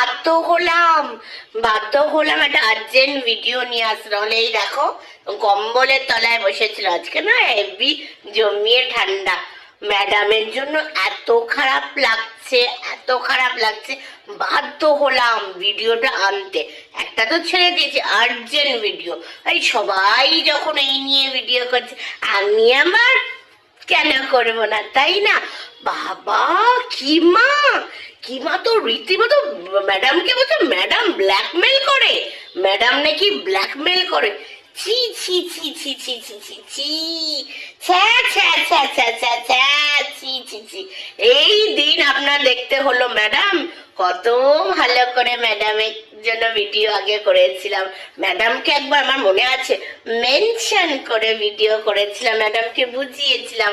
বাধ্য হলাম বাধ্য হলাম একটা আর্জেন্ট ভিডিও নিয়ে আসতে। হলে এই দেখো, কম্বলের তলায় বসেছিল। আজকে না হেভি জমিয়ে ঠান্ডা। ম্যাডামের জন্য এত খারাপ লাগছে, এত খারাপ লাগছে। বাধ্য হলাম ভিডিওটা আনতে। একটা তো ছেড়ে দিয়েছি আর্জেন্ট ভিডিও এই সবাই যখন এই নিয়ে ভিডিও করছে, আমি আমার কেন করব না, তাই না? বাবা, কি মা! কি মা তো রীতিমতো, ম্যাডামকে বলছে, ম্যাডাম ব্ল্যাকমেল করে। ম্যাডাম নাকি ব্ল্যাকমেল করে। ছি ছি ছি ছি ছি ছি ছি ছি। ছ্যা ছ্যা ছ্যা ছ্যা ছ্যা ছ্যা ছি ছি ছি। এই দিন আপনার দেখতে হলো, ম্যাডাম। কত ভালো করে ম্যাডামের জন্য ভিডিও আগে করেছিলাম। ম্যাডামকে একবার আমার মনে আছে, মেনশন করে ভিডিও করেছিলাম, ম্যাডামকে বুঝিয়েছিলাম।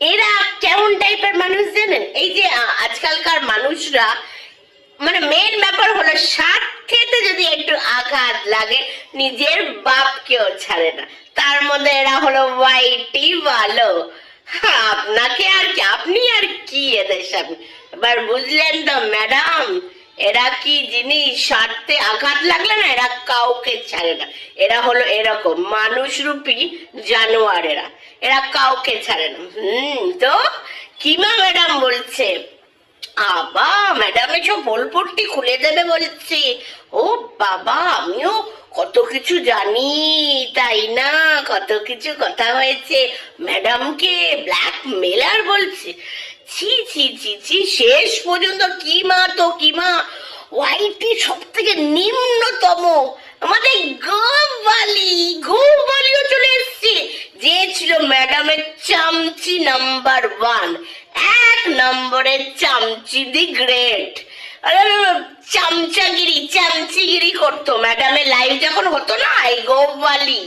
এরা কেমন টাইপের মানুষ জানেন? এই যে আজকালকার মানুষরা মানে মেন ব্যাপার হলো স্বার্থেতে যদি একটু আঘাত লাগে, নিজের বাপকেও ছাড়ে না। তার মধ্যে এরা হলো ওয়াইটি ভালো। আপনাকে আর কি, আপনি আর কি এদের সামনে এবার বুঝলেন তো, ম্যাডাম, এরা কি জিনিস স্বার্থে আঘাত লাগলে না, এরা কাউকে ছাড়ে না। এরা হলো এরকম মানুষ রূপী জানোয়ার এরা কাউকে ছাড়ে না। হুম, তো কিমা ম্যাডাম বলছে, আবা, ম্যাডাম এসব বোলপট্টি খুলে দেবে বলছি। ও বাবা, আমিও কত কিছু জানি, তাই না? কত কিছু কথা হয়েছে। ম্যাডামকে ব্ল্যাক মেলার বলছে? ছি ছি ছি ছি, শেষ পর্যন্ত কি মা তো কি মা ওয়াইটি সব থেকে নিম্নতম, আমাদের গোবালি এসছে যে ম্যাডামের চামচি নাম্বার ওয়ান এক নম্বরের চামচি দি গ্রেট চামচাগিরি, চামচিগিরি করতো। ম্যাডামের লাইভ যখন হতো না, এই গোবালি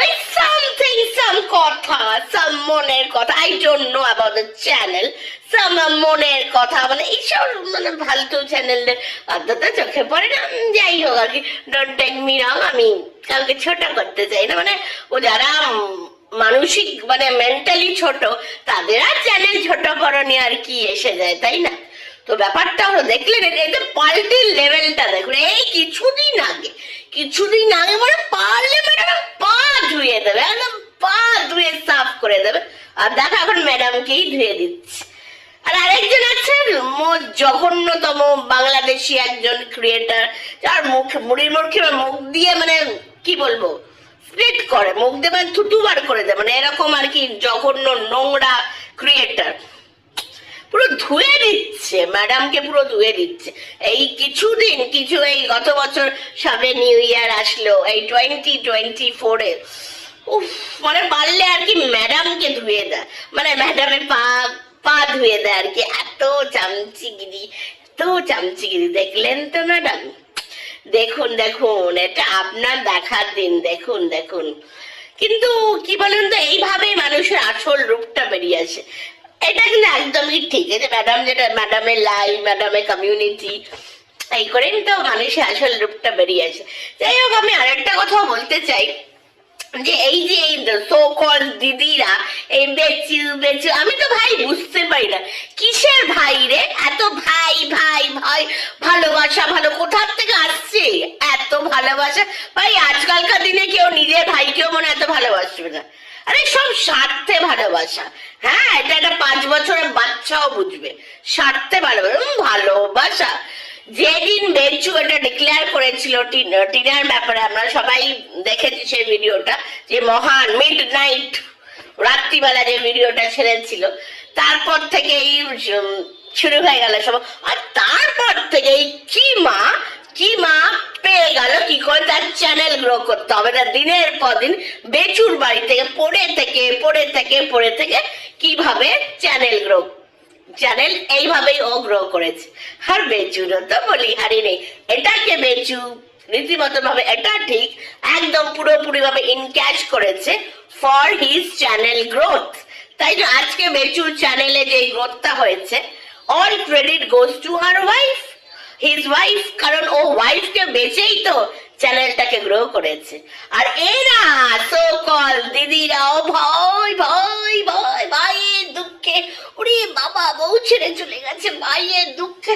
ওই সামথিং সাম কথা সাম মনের কথা I don't know about the channel সাম মনের কথা মানে এইসব মানে ফালতু চ্যানেলদের অন্তত চোখে পড়ে না যাই হোক আর কি। ডোন্ট টেক মি রং আমি কাউকে ছোট করতে চাই না। মানে ও যারা মানসিক মানে মেন্টালি ছোট, তাদের আর চ্যানেল ছোট করনি আর কি এসে যায়, তাই না? তো ব্যাপারটা হলো, দেখলেন এটা পাল্টির লেভেলটা দেখুন, এই কিছুদিন আগে কিছুদিন আগে মানে পারলে ম্যাডাম পা ধুয়ে দেবে, একদম পা ধুয়ে সাফ করে দেবে। আর দেখো, এখন ম্যাডামকেই ধুয়ে দিচ্ছে। আর আরেকজন আছেন জঘন্যতম বাংলাদেশি একজন ক্রিয়েটার যার মুখ, মুড়ির মুখে মুখ দিয়ে মানে কি বলব? স্প্লিট করে, মুখ দিয়ে মানে থুতু বার করে দেয় মানে এরকম আর কি জঘন্য নোংরা ক্রিয়েটার পুরো ধুয়ে দিচ্ছে ম্যাডামকে পুরো ধুয়ে দিচ্ছে। এই কিছুদিন, কিছু এই গত বছর সামনে নিউ ইয়ার আসলো, এই টোয়েন্টি টোয়েন্টি ফোরে উফ মানে পারলে আর কি ম্যাডামকে ধুয়ে দেয়। মানে ম্যাডামের পা পা ধুয়ে দেয় আর কি। এত চামচিগিরি এত চামচিগিরি, দেখলেন তো ম্যাডাম দেখুন দেখুন, এটা আপনার দেখার দিন, দেখুন দেখুন। কিন্তু কি বলেন তো, এইভাবেই মানুষের আসল রূপটা বেরিয়ে আসে এটা কিন্তু একদমই ঠিক। আছে ম্যাডাম যেটা ম্যাডামের লাইভ ম্যাডামের কমিউনিটি এই করেন তো মানুষের আসল রূপটা বেরিয়ে আসে যাই হোক, আমি আরেকটা কথা বলতে চাই। যে এই যে এই সো কল দিদিরা, এই বেচু বেচু, আমি তো ভাই বুঝতে পারি না। কিসের ভাই রে? এত ভাই ভাই ভাই, ভালোবাসা, ভালো, কোথার থেকে আসছে? এত ভালোবাসা। ভাই, আজকালকার দিনে কেউ নিজের ভাইকেও মনে হয় এত ভালোবাসবে না। আরে, সব স্বার্থে ভালোবাসা। হ্যাঁ এটা একটা পাঁচ বছরের বাচ্চাও বুঝবে। স্বার্থে ভালোবাসা। ভালোবাসা। যেদিন বেঞ্চু এটা ডিক্লেয়ার করেছিল টিনার ব্যাপারে, আমরা সবাই দেখেছি সেই ভিডিওটা, যে মহান মিড নাইট রাত্রিবেলা যে ভিডিওটা ছেড়েছিল, তারপর থেকে এই শুরু হয়ে গেল সব। আর তারপর থেকে এই কি মা কি মা পেয়ে গেল, কি করে তার চ্যানেল গ্রো করতে হবে, না দিনের পর দিন বেচুর বাড়ি থেকে, পড়ে থেকে পড়ে থেকে পড়ে থেকে কীভাবে চ্যানেল গ্রো চ্যানেল এইভাবেই ও গ্রো করেছে। আর বেচুরও তো বলি, হারি নেই। এটাকে বেচু রীতিমতো ভাবে এটা ঠিক একদম পুরোপুরি ভাবে ইনক্যাশ করেছে ফর হিজ চ্যানেল গ্রোথ তাই তো আজকে বেচুর চ্যানেলে যে গ্রোথটা হয়েছে all credit goes to her wife his wife কারণ ও ওয়াইফকে বেচেই তো চ্যানেলটাকে গ্রো করেছে। আর এরা সো কল দিদিরা ও ভয় ভয় ভয় ভাইয়ের দুঃখে। ওরে বাবা, বউ ছেড়ে চলে গেছে ভাইয়ের দুঃখে।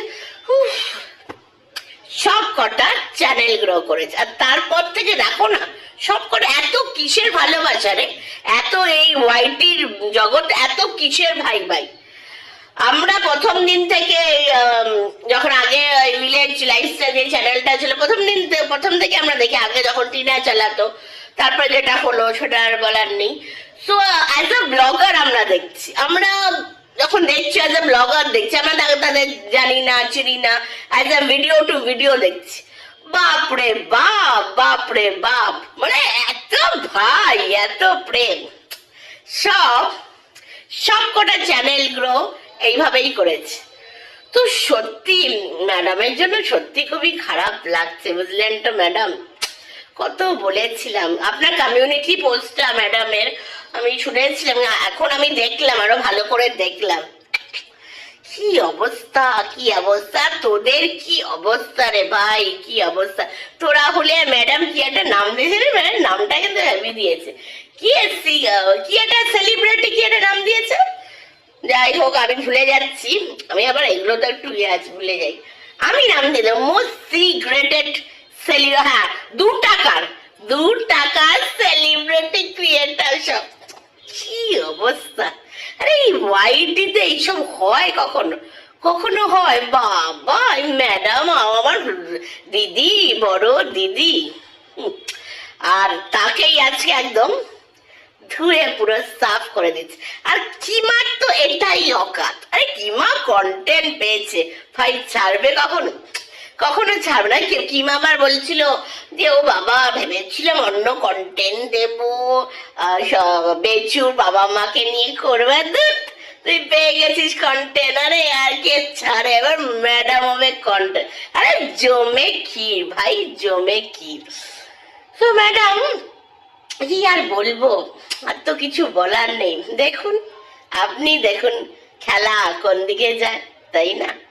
সব কটা চ্যানেল গ্রো করেছে। আর তারপর থেকে দেখো না, সব কটা এত কিসের ভালোবাসা রে? এত এই ওয়াইটির জগৎ, এত কিসের ভাই ভাই প্রথম দিন থেকে যখন আগে ভিলেজ লাইফস্টাইল যে চ্যানেলটা ছিল, প্রথম দিন প্রথম থেকে আমরা দেখি, আগে যখন টিনা চালাতো, তারপরে যেটা হলো, সেটা আর বলার নেই। সো অ্যাজ আ ব্লগার আমরা দেখছি। আমরা যখন দেখছি অ্যাজ আ ব্লগার দেখছি, আমরা তাদের জানি না, চিনি না as a video to video দেখছি। বাপরে বাপ বাপরে বাপ মানে এত ভাই, এত প্রেম। সব সব কটা চ্যানেল গ্রো এইভাবেই করেছে। তো সত্যি ম্যাডামের জন্য সত্যি খুবই খারাপ লাগছে, বুঝলেন তো ম্যাডাম কত বলেছিলাম। আপনার কমিউনিটি পোস্টটা ম্যাডামের আমি শুনেছিলাম, এখন আমি দেখলাম, আরও ভালো করে দেখলাম। কি অবস্থা কি অবস্থা? তোদের কি অবস্থা রে ভাই? কি অবস্থা? তোরা হলে ম্যাডাম কি একটা নাম দিয়েছে রে ম্যাডাম নামটা কিন্তু হেভি দিয়েছে। কি কি একটা সেলিব্রিটি কি একটা নাম দিয়েছে? যাই হোক, আমি ভুলে যাচ্ছি। আমি আবার এগুলো তো একটু ভুলে যাই। আমি নাম দিলাম মোস্ট সিক্রেটেড সেলি হ্যাঁ দু টাকার দু টাকার সেলিব্রিটি ক্রিয়েটার সব। কি অবস্থা? আরে, এই ওয়াইটিতে এইসব হয় কখনো? কখনো হয়? বাবা ম্যাডাম আমার দিদি, বড় দিদি। আর তাকেই আজকে একদম ধুয়ে পুরো সাফ করে দিচ্ছে। আর কিমার তো এটাই অকাত। আরে কিমা কন্টেন্ট পেয়েছে। ভাই, ছাড়বে কখন? কখনো ছাড়বে না। কেউ কিমা আবার বলছিল যে, ও বাবা, ভেবেছিলাম অন্য কন্টেন্ট দেব। বেচুর বাবা মাকে নিয়ে করবে। তুই পেয়ে গেছিস কন্টেন্ট আরে আর কে ছাড়ে? এবার ম্যাডাম হবে কন্টেন্ট আরে জমে ক্ষীর, ভাই, জমে ক্ষীর। তো ম্যাডাম কি আর বলব? আর তো কিছু বলার নেই। দেখুন, আপনি দেখুন, খেলা কোন দিকে যায়, তাই না?